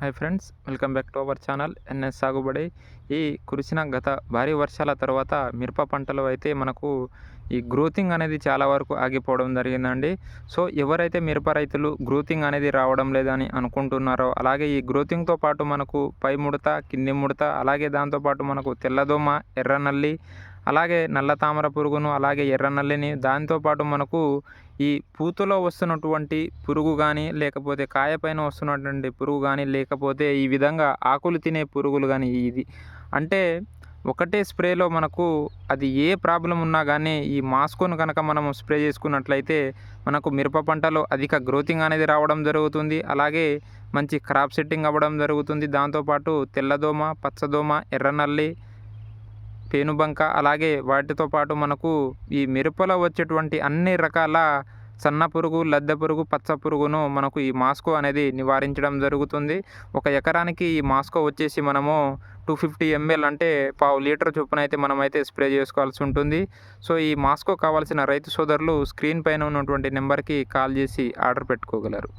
Hi friends welcome back to our channel NS Sagubadi. ఈ కురిసిన గత భారీ వర్షాల తర్వాత మిరప పంటలో అయితే మనకు ఈ గ్రోతింగ్ అనేది చాలా వరకు ఆగిపోవడం జరిగిందండి. సో ఎవరైతే మిరప రైతులు గ్రోతింగ్ అనేది రావడం లేదని అనుకుంటున్నారో అలాగే ఈ గ్రోతింగ్తో పాటు మనకు పై ముడత కింది ముడత అలాగే దాంతోపాటు మనకు తెల్లదోమ ఎర్రనల్లి అలాగే నల్ల తామర పురుగును అలాగే ఎర్రనల్లిని దాంతోపాటు మనకు ఈ పూతలో వస్తున్నటువంటి పురుగు కానీ లేకపోతే కాయపైన వస్తున్నటువంటి పురుగు కానీ లేకపోతే ఈ విధంగా ఆకులు తినే పురుగులు కానీ ఇది. అంటే ఒకటే స్ప్రేలో మనకు అది ఏ ప్రాబ్లం ఉన్నా కానీ ఈ మాస్కోను కనుక మనం స్ప్రే చేసుకున్నట్లయితే మనకు మిరప పంటలో అధిక గ్రోతింగ్ అనేది రావడం జరుగుతుంది. అలాగే మంచి క్రాప్ సెట్టింగ్ అవ్వడం జరుగుతుంది. దాంతోపాటు తెల్లదోమ పచ్చదోమ ఎర్రనల్లి పేనుబంక అలాగే వాటితో పాటు మనకు ఈ మిరపలో వచ్చేటువంటి అన్ని రకాల సన్న పురుగు లద్దె పురుగు పచ్చ పురుగును మనకు ఈ మాస్కో అనేది నివారించడం జరుగుతుంది. ఒక ఎకరానికి ఈ మాస్కో వచ్చేసి మనము టూ ఫిఫ్టీ ఎంఎల్ అంటే పావు లీటర్ చొప్పున అయితే మనమైతే స్ప్రే చేసుకోవాల్సి ఉంటుంది. సో ఈ మాస్కో కావాల్సిన రైతు సోదరులు స్క్రీన్ పైన ఉన్నటువంటి నెంబర్కి కాల్ చేసి ఆర్డర్ పెట్టుకోగలరు.